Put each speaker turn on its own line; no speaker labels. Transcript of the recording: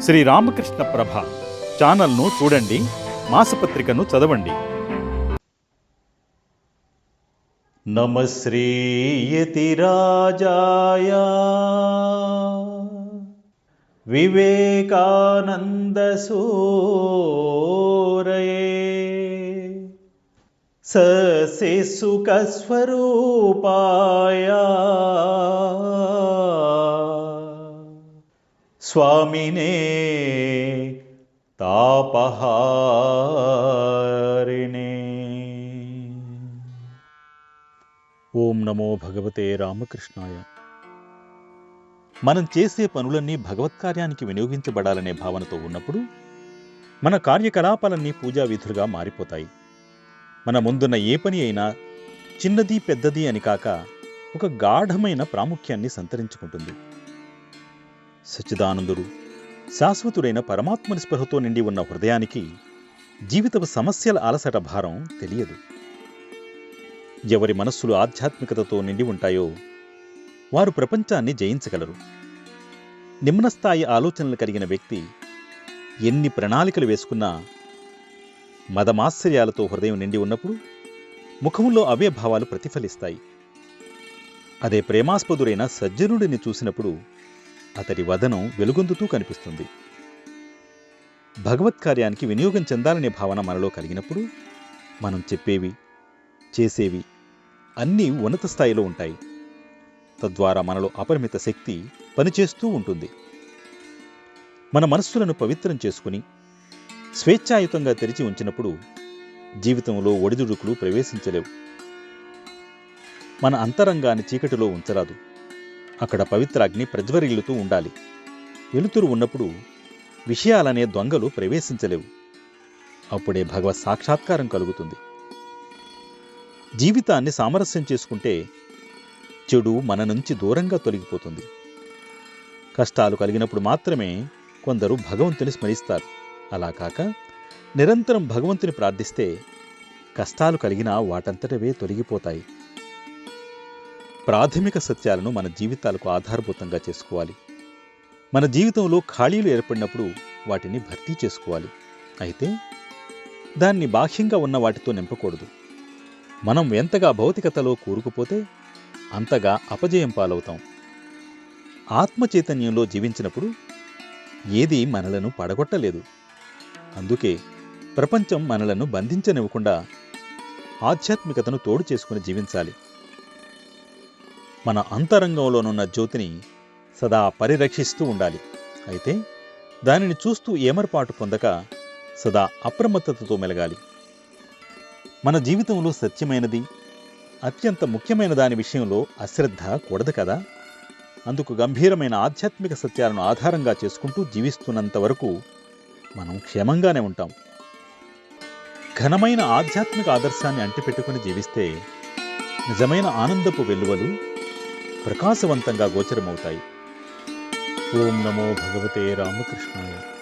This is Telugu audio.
శ్రీ రామకృష్ణ ప్రభ ఛానల్ను చూడండి మాసపత్రికను చదవండి నమశ్రీయతిరాజాయ వివేకానందసూరయే సశిసుకస్వరూపాయ స్వామినే తాపహారిణే. ఓం నమో భగవతే రామకృష్ణాయ. మనం చేసే పనులన్నీ భగవత్కార్యానికి వినియోగించబడాలనే భావనతో ఉన్నప్పుడు మన కార్యకలాపాలన్నీ పూజా విధులుగా మారిపోతాయి. మన ముందున్న ఏ పని అయినా చిన్నది పెద్దది అని కాక ఒక గాఢమైన ప్రాముఖ్యాన్ని సంతరించుకుంటుంది. సచ్చిదానందుడు. శాశ్వతుడైన పరమాత్మని స్పృహతో నిండి ఉన్న హృదయానికి జీవితపు సమస్యల అలసట భారం తెలియదు. ఎవరి మనస్సులు ఆధ్యాత్మికతతో నిండి ఉంటాయో వారు ప్రపంచాన్ని జయించగలరు. నిమ్నస్థాయి ఆలోచనలు కలిగిన వ్యక్తి ఎన్ని ప్రణాళికలు వేసుకున్నా మదమాశ్చర్యాలతో హృదయం నిండి ఉన్నప్పుడు ముఖంలో అవే భావాలు ప్రతిఫలిస్తాయి. అదే ప్రేమాస్పదుడైన సజ్జనుడిని చూసినప్పుడు అతడి వదనం వెలుగొందుతూ కనిపిస్తుంది. భగవత్ కార్యానికి వినియోగం చెందాలనే భావన మనలో కలిగినప్పుడు మనం చెప్పేవి చేసేవి అన్నీ ఉన్నత స్థాయిలో ఉంటాయి. తద్వారా మనలో అపరిమిత శక్తి పనిచేస్తూ ఉంటుంది. మన మనస్సులను పవిత్రం చేసుకుని స్వేచ్ఛాయుతంగా తెరిచి ఉంచినప్పుడు జీవితంలో ఒడిదుడుకులు ప్రవేశించలేవు. మన అంతరంగాన్ని చీకటిలో ఉంచరాదు. అక్కడ పవిత్ర అగ్ని ప్రజ్వరిల్లుతూ ఉండాలి. వెలుతురు ఉన్నప్పుడు విషయాలనే దొంగలు ప్రవేశించలేవు. అప్పుడే భగవత్ సాక్షాత్కారం కలుగుతుంది. జీవితాన్ని సామరస్యం చేసుకుంటే చెడు మన నుంచి దూరంగా తొలగిపోతుంది. కష్టాలు కలిగినప్పుడు మాత్రమే కొందరు భగవంతుని స్మరిస్తారు. అలా కాక నిరంతరం భగవంతుని ప్రార్థిస్తే కష్టాలు కలిగినా వాటంతటవే తొలగిపోతాయి. ప్రాథమిక సత్యాలను మన జీవితాలకు ఆధారభూతంగా చేసుకోవాలి. మన జీవితంలో ఖాళీలు ఏర్పడినప్పుడు వాటిని భర్తీ చేసుకోవాలి. అయితే దాన్ని బాహ్యంగా ఉన్న వాటితో నింపకూడదు. మనం ఎంతగా భౌతికతలో కూరుకుపోతే అంతగా అపజయం పాలవుతాం. ఆత్మచైతన్యంలో జీవించినప్పుడు ఏది మనలను పడగొట్టలేదు. అందుకే ప్రపంచం మనలను బంధించనివ్వకుండా ఆధ్యాత్మికతను తోడు చేసుకుని జీవించాలి. మన అంతరంగంలోనున్న జ్యోతిని సదా పరిరక్షిస్తూ ఉండాలి. అయితే దానిని చూస్తూ ఏమరపాటు పొందక సదా అప్రమత్తతతో మెలగాలి. మన జీవితంలో సత్యమైనది అత్యంత ముఖ్యమైన దాని విషయంలో అశ్రద్ధ కూడదు కదా? అందుకు గంభీరమైన ఆధ్యాత్మిక సత్యాలను ఆధారంగా చేసుకుంటూ జీవిస్తున్నంత వరకు మనం క్షేమంగానే ఉంటాం. ఘనమైన ఆధ్యాత్మిక ఆదర్శాన్ని అంటిపెట్టుకుని జీవిస్తే నిజమైన ఆనందపు వెలువలు ప్రకాశవంతంగా గోచరమవుతాయి. ఓం నమో భగవతే రామకృష్ణాయ.